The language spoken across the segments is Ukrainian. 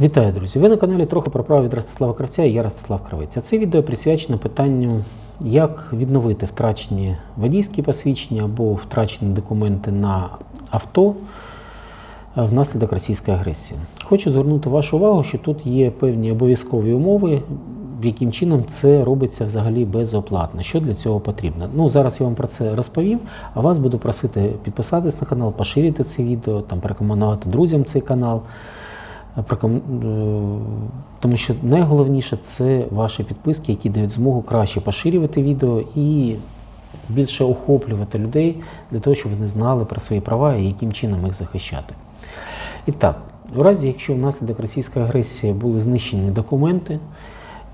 Вітаю, друзі! Ви на каналі трохи про право від Ростислава Кравця і я Ростислав Кравець. А це відео присвячено питанню, як відновити втрачені водійські посвідчення або втрачені документи на авто е, внаслідок російської агресії. Хочу звернути вашу увагу, що тут є певні обов'язкові умови, яким чином це робиться взагалі безоплатно. Що для цього потрібно? Ну зараз я вам про це розповім, а вас буду просити підписатись на канал, поширити це відео, там порекомендувати друзям цей канал. Е, Тому що найголовніше це ваші підписки, які дають змогу краще поширювати відео і більше охоплювати людей для того, щоб вони знали про свої права і яким чином їх захищати. І так, у разі, якщо внаслідок російської агресії були знищені документи,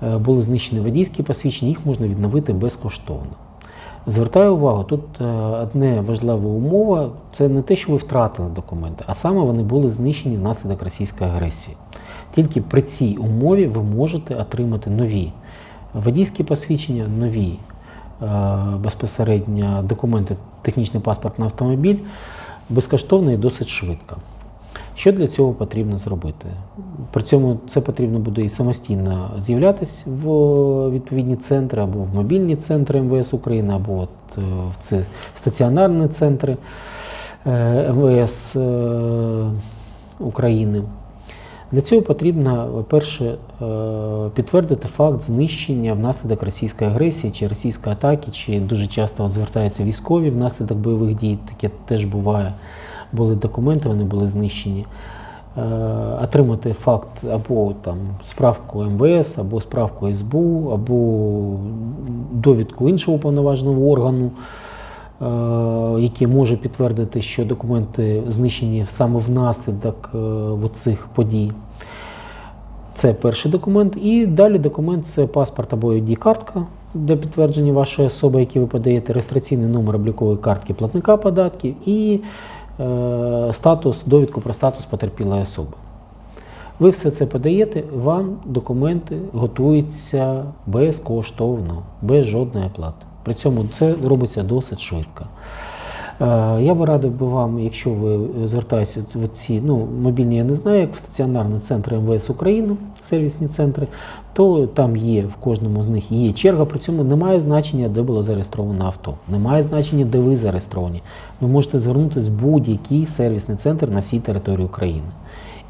е, були знищені водійські посвідчення, їх можна відновити безкоштовно. Звертаю увагу, тут е, одне важлива умова це не те, що ви втратили документи, а саме вони були знищені внаслідок російської агресії. Тільки при цій умові ви можете отримати нові водійські посвідчення, нові е, безпосередньо документи, технічний паспорт на автомобіль безкоштовно і досить швидко. Що для цього потрібно зробити? При цьому це потрібно буде і самостійно з'являтися в відповідні центри або в мобільні центри МВС України, або от е, в це стаціонарні центри е, МВС е, України. Для цього потрібно, перше, підтвердити факт знищення внаслідок російської агресії чи російської атаки, чи дуже часто от звертаються військові внаслідок бойових дій, таке теж буває. Були документи, вони були знищені. Е, Отримати факт або там справку МВС, або справку СБУ, або довідку іншого уповноваженого органу, е, який може підтвердити, що документи знищені саме внаслідок е, цих подій. Це перший документ. І далі документ це паспорт або ID-картка для підтвердження вашої особи, які ви подаєте, реєстраційний номер облікової картки платника податків і статус, довідку про статус потерпілої особи. Ви все це подаєте, вам документи готуються безкоштовно, без жодної оплати. При цьому це робиться досить швидко. Е, Я би радив би вам, якщо ви звертаєтеся в ці ну, мобільні, я не знаю, як в стаціонарні центри МВС України, сервісні центри, то там є в кожному з них є черга, при цьому немає значення, де було зареєстровано авто. Немає значення, де ви зареєстровані. Ви можете звернутися в будь-який сервісний центр на всій території України.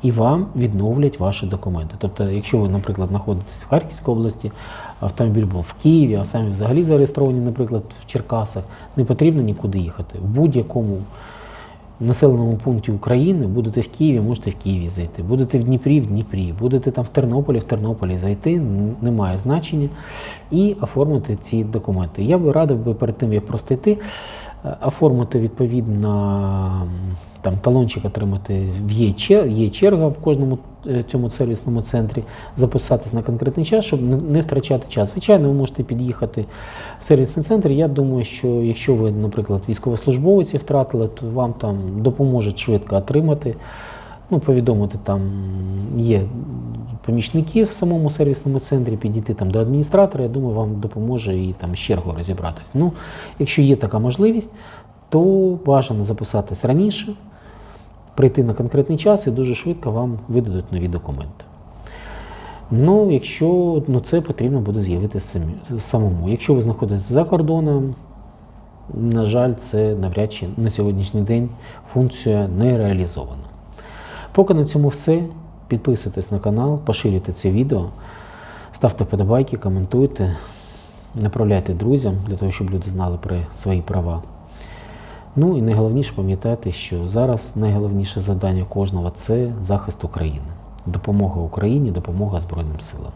І вам відновлять ваші документи. Тобто, якщо ви, наприклад, знаходитесь в Харківській області, автомобіль був в Києві, а самі взагалі зареєстровані, наприклад, в Черкасах, не потрібно нікуди їхати. В будь-якому населеному пункті України будете в Києві, можете в Києві зайти. Будете в Дніпрі, в Дніпрі, будете там в Тернополі, в Тернополі зайти, немає значення, і оформити ці документи. Я би радив би перед тим, як просто йти, оформити відповідно там талончик отримати в є, чер- є черга в кожному е, цьому сервісному центрі, записатись на конкретний час, щоб не втрачати час. Звичайно, ви можете під'їхати в сервісний центр. Я думаю, що якщо ви, наприклад, військовослужбовці втратили, то вам там допоможуть швидко отримати. Ну, повідомити там є помічники в самому сервісному центрі, підійти там до адміністратора, я думаю, вам допоможе і там з чергою розібратись. Ну, якщо є така можливість, то бажано записатись раніше, прийти на конкретний час і дуже швидко вам видадуть нові документи. Ну, якщо ну, це потрібно буде з'явитися самому. Якщо ви знаходитесь за кордоном, на жаль, це навряд чи на сьогоднішній день функція не реалізована. Поки на цьому все. Підписуйтесь на канал, поширюйте це відео, ставте вподобайки, коментуйте, направляйте друзям для того, щоб люди знали про свої права. Ну і найголовніше пам'ятайте, що зараз найголовніше завдання кожного це захист України, допомога Україні, допомога Збройним силам.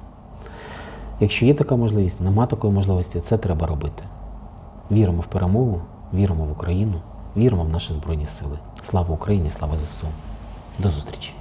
Якщо є така можливість, нема такої можливості, це треба робити. Віримо в перемогу, віримо в Україну, віримо в наші Збройні Сили. Слава Україні, слава ЗСУ. До зустрічі!